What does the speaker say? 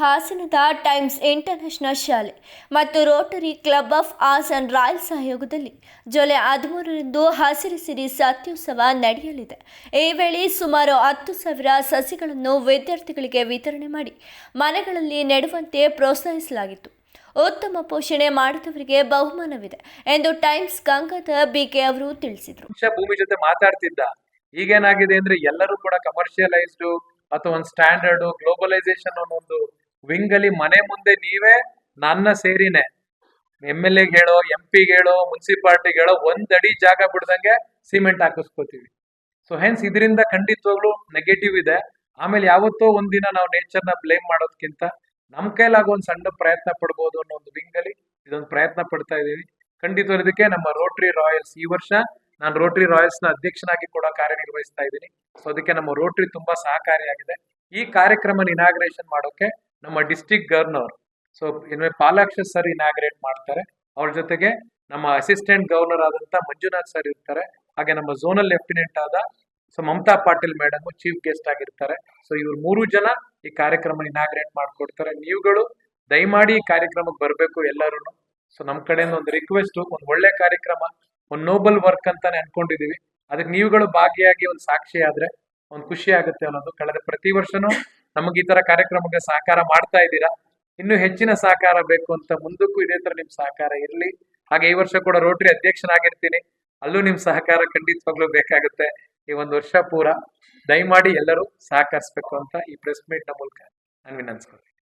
ಹಾಸನದ times International ಶಾಲೆ ಮತ್ತು Rotary Club of Hassan Royal ಸಹಯೋಗದಲ್ಲಿ ಜುಲೈ ಹದಿಮೂರರಂದು ಹಸಿರು ಸಿರಿ ಸತ್ಯೋತ್ಸವ ನಡೆಯಲಿದೆ. ಈ ವೇಳೆ ಸುಮಾರು ಹತ್ತು ಸಾವಿರ ಸಸಿಗಳನ್ನು ವಿದ್ಯಾರ್ಥಿಗಳಿಗೆ ವಿತರಣೆ ಮಾಡಿ ಮನೆಗಳಲ್ಲಿ ನೆಡುವಂತೆ ಪ್ರೋತ್ಸಾಹಿಸಲಾಗಿತ್ತು. ಉತ್ತಮ ಪೋಷಣೆ ಮಾಡಿದವರಿಗೆ ಬಹುಮಾನವಿದೆ ಎಂದು ಟೈಮ್ಸ್ ಗಂಗಾಧರ್ ಬಿಕೆ ಅವರು ತಿಳಿಸಿದರು. ಭೂಮಿ ಜೊತೆ ಮಾತಾಡ್ತಿದ್ದ. ಈಗೇನಾಗಿದೆ ಅಂದ್ರೆ ಎಲ್ಲರೂ ಕೂಡ ಕಮರ್ಷಿಯಲೈಸ್ಡ್ ಅಥವಾ ಒಂದು ಸ್ಟ್ಯಾಂಡರ್ಡ್ ಗ್ಲೋಬಲೈಸೇಷನ್ ಅನ್ನೋ ಒಂದು ವಿಂಗ್ ಮನೆ ಮುಂದೆ ನೀವೇ, ನನ್ನ ಸೇರಿನೇ. ಎಂ ಎಲ್ ಎಗೆ ಹೇಳೋ ಎಂ ಪಿಗೆ ಹೇಳೋ ಮುನ್ಸಿಪಾಲ್ಟಿಗೆ ಹೇಳೋ ಒಂದ್ ಅಡಿ ಜಾಗ ಬಿಡ್ದಂಗೆ ಸಿಮೆಂಟ್ ಹಾಕಿಸ್ಕೋತೀವಿ. ಸೊ ಹೆನ್ಸ್ ಇದರಿಂದ ಖಂಡಿತವಾಗ್ಲು ನೆಗೆಟಿವ್ ಇದೆ. ಆಮೇಲೆ ಯಾವತ್ತೋ ಒಂದಿನ ನಾವು ನೇಚರ್ನ ಬ್ಲೇಮ್ ಮಾಡೋದಕ್ಕಿಂತ ನಮ್ಮ ಕೈಲಾಗೋ ಒಂದು ಸಣ್ಣ ಪ್ರಯತ್ನ ಪಡ್ಬೋದು ಅನ್ನೋ ಒಂದು ವಿಂಗ್ ಅಲ್ಲಿ ಇದೊಂದು ಪ್ರಯತ್ನ ಪಡ್ತಾ ಇದ್ದೀವಿ. ಖಂಡಿತ ಇದಕ್ಕೆ ನಮ್ಮ ರೋಟರಿ ರಾಯಲ್ಸ್ ಈ ವರ್ಷ ನಾನು ರೋಟರಿ ರಾಯಲ್ಸ್ನ ಅಧ್ಯಕ್ಷನಾಗಿ ಕೂಡ ಕಾರ್ಯನಿರ್ವಹಿಸ್ತಾ ಇದ್ದೀನಿ. ಸೊ ಅದಕ್ಕೆ ನಮ್ಮ ರೋಟರಿ ತುಂಬಾ ಸಹಕಾರಿಯಾಗಿದೆ. ಈ ಕಾರ್ಯಕ್ರಮ ಇನಾಗ್ರೇಷನ್ ಮಾಡೋಕೆ ನಮ್ಮ ಡಿಸ್ಟಿಕ್ ಗವರ್ನರ್ ಸೊ ಇನ್ಮೇಲೆ ಪಾಲಾಕ್ಷ ಸರ್ ಇನಾಗ್ರೇಟ್ ಮಾಡ್ತಾರೆ. ಅವ್ರ ಜೊತೆಗೆ ನಮ್ಮ ಅಸಿಸ್ಟೆಂಟ್ ಗವರ್ನರ್ ಆದಂತ ಮಂಜುನಾಥ್ ಸರ್ ಇರ್ತಾರೆ. ಹಾಗೆ ನಮ್ಮ ಝೋನಲ್ ಲೆಫ್ಟಿನೆಂಟ್ ಆದ so Mamata Patil madam chief guest ಆಗಿರ್ತಾರೆ. ಸೊ ಇವ್ರು ಮೂರು ಜನ ಈ ಕಾರ್ಯಕ್ರಮ ಇನಾಗ್ರೇಟ್ ಮಾಡ್ಕೊಡ್ತಾರೆ. ನೀವುಗಳು ದಯಮಾಡಿ ಈ ಕಾರ್ಯಕ್ರಮಕ್ಕೆ ಬರಬೇಕು ಎಲ್ಲರೂ ಸೊ ನಮ್ ಕಡೆಯಿಂದ ಒಂದು ರಿಕ್ವೆಸ್ಟ್ ಒಂದು ಒಳ್ಳೆ ಕಾರ್ಯಕ್ರಮ, ಒಂದು ನೋಬಲ್ ವರ್ಕ್ ಅಂತಾನೆ ಅನ್ಕೊಂಡಿದೀವಿ. ಅದಕ್ಕೆ ನೀವುಗಳು ಭಾಗಿಯಾಗಿ ಒಂದು ಸಾಕ್ಷಿ ಆದ್ರೆ, ಒಂದು ಖುಷಿ ಆಗುತ್ತೆ ಅನ್ನೋದು ಕಳೆದ ಪ್ರತಿ ವರ್ಷನೂ ನಮಗೆ ಈ ತರ ಕಾರ್ಯಕ್ರಮಕ್ಕೆ ಸಹಕಾರ ಮಾಡ್ತಾ ಇದ್ದೀರಾ? ಇನ್ನು ಹೆಚ್ಚಿನ ಸಹಕಾರ ಬೇಕು ಅಂತ ಮುಂದಕ್ಕೂ ಇದೇ ತರ ನಿಮ್ ಸಹಕಾರ ಇರಲಿ. ಹಾಗೆ ಈ ವರ್ಷ ಕೂಡ ರೋಟರಿ ಅಧ್ಯಕ್ಷನಾಗಿರ್ತೀನಿ. ಅಲ್ಲೂ ನಿಮ್ ಸಹಕಾರ ಖಂಡಿತವಾಗ್ಲೂ ಬೇಕಾಗುತ್ತೆ. ಈ ಒಂದು ವರ್ಷ ಪೂರ ದಯಮಾಡಿ ಎಲ್ಲರೂ ಸಹಕರಿಸ್ಬೇಕು ಅಂತ ಈ ಪ್ರೆಸ್ ಮೀಟ್ನ ಮೂಲಕ ನಾನು ವಿನಂತಿಸ್ಕೊಳ್ತೀನಿ.